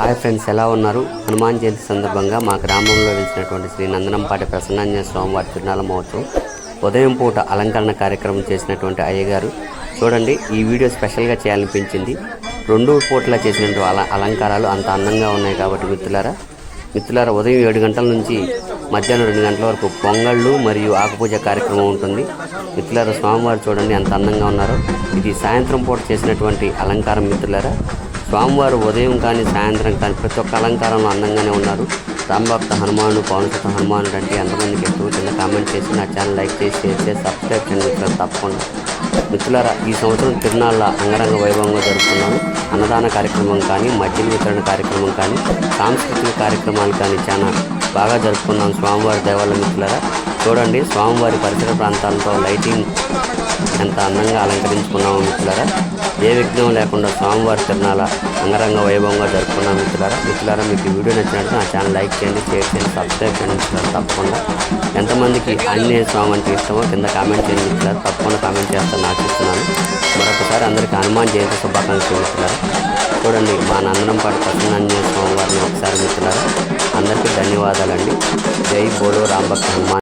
Hi friends ఎలా ఉన్నారు? హనుమాన్ జయంతి సందర్భంగా మా గ్రామంలో వెలిసినటువంటి శ్రీ నందనంపాటి ప్రసన్నాంజన స్వామివారి తిరునాళ మహోత్సవం ఉదయం పూట అలంకరణ కార్యక్రమం చేసినటువంటి అయ్యగారు. చూడండి ఈ వీడియో స్పెషల్గా చేయాలనిపించింది. రెండు పూటలా చేసినటువంటి అల అలంకారాలు అంత అందంగా ఉన్నాయి కాబట్టి మిత్రులారా మిత్రులారా ఉదయం ఏడు గంటల నుంచి మధ్యాహ్నం రెండు గంటల వరకు పొంగళ్ళు మరియు ఆకుపూజ కార్యక్రమం ఉంటుంది. మిత్రులారా స్వామివారు చూడండి ఎంత అందంగా ఉన్నారో. ఇది సాయంత్రం పూట చేసినటువంటి అలంకారం మిత్రులారా. స్వామివారు ఉదయం కానీ సాయంత్రం కానీ ప్రతి ఒక్క అలంకారంలో అందంగానే ఉన్నారు. రామభక్త హనుమాను పవనసుత హనుమానుడు అంటే ఎంతమందికి ఎక్కువ కింద కామెంట్ చేసి నా ఛానల్ లైక్ చేసి షేర్ చేసి సబ్స్క్రైబ్ చేయండి మిత్రులు తప్పకుండా. మిత్రులారా ఈ సంవత్సరం తిరునాళ్ళ అంగరంగ వైభవంగా జరుపుకున్నాము. అన్నదాన కార్యక్రమం కానీ మద్యం వితరణ కార్యక్రమం కానీ సాంస్కృతిక కార్యక్రమాలు కానీ చాలా బాగా జరుపుకున్నాం స్వామివారి దేవాలయ మిత్రులారా. చూడండి స్వామివారి పరిసర ప్రాంతాలతో లైటింగ్ ఎంత అందంగా అలంకరించుకున్నాము మిత్రులారా. ఏ విఘ్నం లేకుండా స్వామివారి తిరునాల అంగరంగ వైభవంగా జరుపుకున్నాం మిత్రులారా. మిత్రులారా మీకు వీడియో నచ్చినట్టు నా ఛానల్ లైక్ చేయండి షేర్ చేయండి సబ్స్క్రైబ్ చేయండి మిత్రులారా తప్పకుండా. ఎంతమందికి ఆంజనేయ స్వామి అంటే ఇష్టమో కింద కామెంట్ చేయండి మిత్రులారా. తప్పకుండా కామెంట్ చేస్తాను ఆశిస్తున్నాను. మరొకసారి అందరికీ హనుమాన్ జయంతి శుభాకాంక్షలు మిత్రులారా. చూడండి మా నందనంపాటి ప్రసన్నాంజనేయ స్వామి వారిని ఒకసారి మిత్రులారా. అందరికీ ధన్యవాదాలండి. జై బోలో రాంభక్త హనుమాన్.